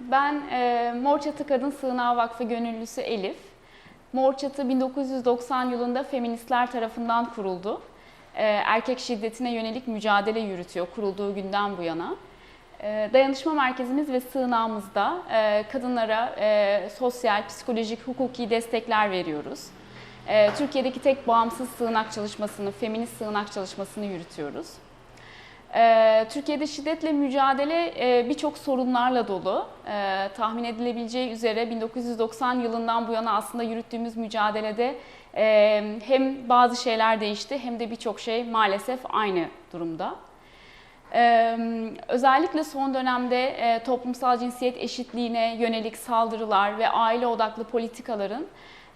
Ben e, Mor Çatı Kadın Sığınağı Vakfı gönüllüsü Elif. Mor Çatı 1990 yılında feministler tarafından kuruldu. E, erkek şiddetine yönelik mücadele yürütüyor kurulduğu günden bu yana. E, dayanışma merkezimiz ve sığınağımızda e, kadınlara e, sosyal, psikolojik, hukuki destekler veriyoruz. E, Türkiye'deki tek bağımsız sığınak çalışmasını, feminist sığınak çalışmasını yürütüyoruz. Ee, Türkiye'de şiddetle mücadele e, birçok sorunlarla dolu. Ee, tahmin edilebileceği üzere 1990 yılından bu yana aslında yürüttüğümüz mücadelede e, hem bazı şeyler değişti hem de birçok şey maalesef aynı durumda. Ee, özellikle son dönemde e, toplumsal cinsiyet eşitliğine yönelik saldırılar ve aile odaklı politikaların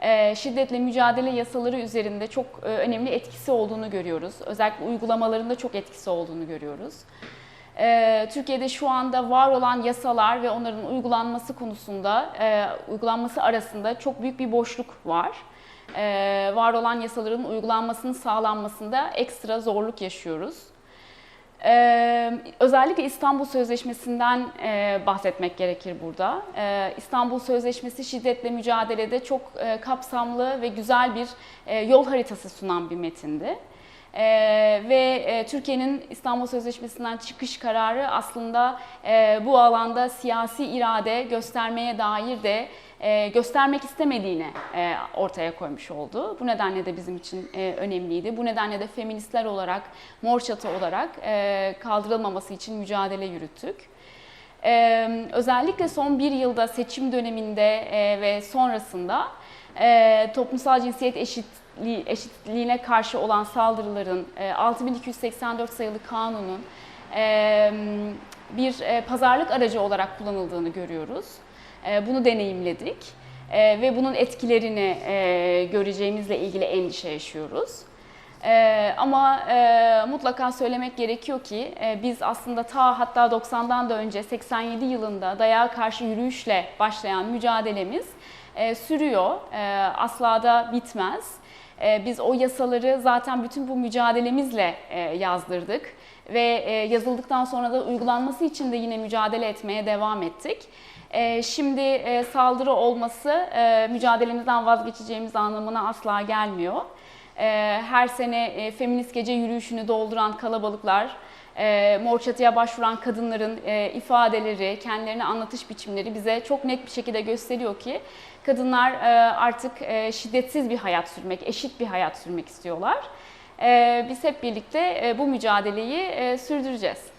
e, şiddetle mücadele yasaları üzerinde çok e, önemli etkisi olduğunu görüyoruz. Özellikle uygulamalarında çok etkisi olduğunu görüyoruz. E, Türkiye'de şu anda var olan yasalar ve onların uygulanması konusunda, e, uygulanması arasında çok büyük bir boşluk var. E, var olan yasaların uygulanmasının sağlanmasında ekstra zorluk yaşıyoruz. Ee, özellikle İstanbul Sözleşmesi'nden e, bahsetmek gerekir burada. Ee, İstanbul Sözleşmesi şiddetle mücadelede çok e, kapsamlı ve güzel bir e, yol haritası sunan bir metindi. Ee, ve e, Türkiye'nin İstanbul Sözleşmesi'nden çıkış kararı aslında e, bu alanda siyasi irade göstermeye dair de e, göstermek istemediğini e, ortaya koymuş oldu. Bu nedenle de bizim için e, önemliydi. Bu nedenle de feministler olarak, mor çatı olarak e, kaldırılmaması için mücadele yürüttük. E, özellikle son bir yılda seçim döneminde e, ve sonrasında e, toplumsal cinsiyet eşitliği, eşitliğine karşı olan saldırıların e, 6284 sayılı kanunun e, bir e, pazarlık aracı olarak kullanıldığını görüyoruz. E, bunu deneyimledik e, ve bunun etkilerini e, göreceğimizle ilgili endişe yaşıyoruz. Ee, ama e, mutlaka söylemek gerekiyor ki e, biz aslında ta hatta 90'dan da önce 87 yılında dayağa karşı yürüyüşle başlayan mücadelemiz e, sürüyor. E, asla da bitmez. E, biz o yasaları zaten bütün bu mücadelemizle e, yazdırdık ve e, yazıldıktan sonra da uygulanması için de yine mücadele etmeye devam ettik. E, şimdi e, saldırı olması e, mücadelemizden vazgeçeceğimiz anlamına asla gelmiyor. E, her sene e, feminist gece yürüyüşünü dolduran kalabalıklar, e, Mor Çatı'ya başvuran kadınların e, ifadeleri, kendilerini anlatış biçimleri bize çok net bir şekilde gösteriyor ki kadınlar artık şiddetsiz bir hayat sürmek, eşit bir hayat sürmek istiyorlar. Biz hep birlikte bu mücadeleyi sürdüreceğiz.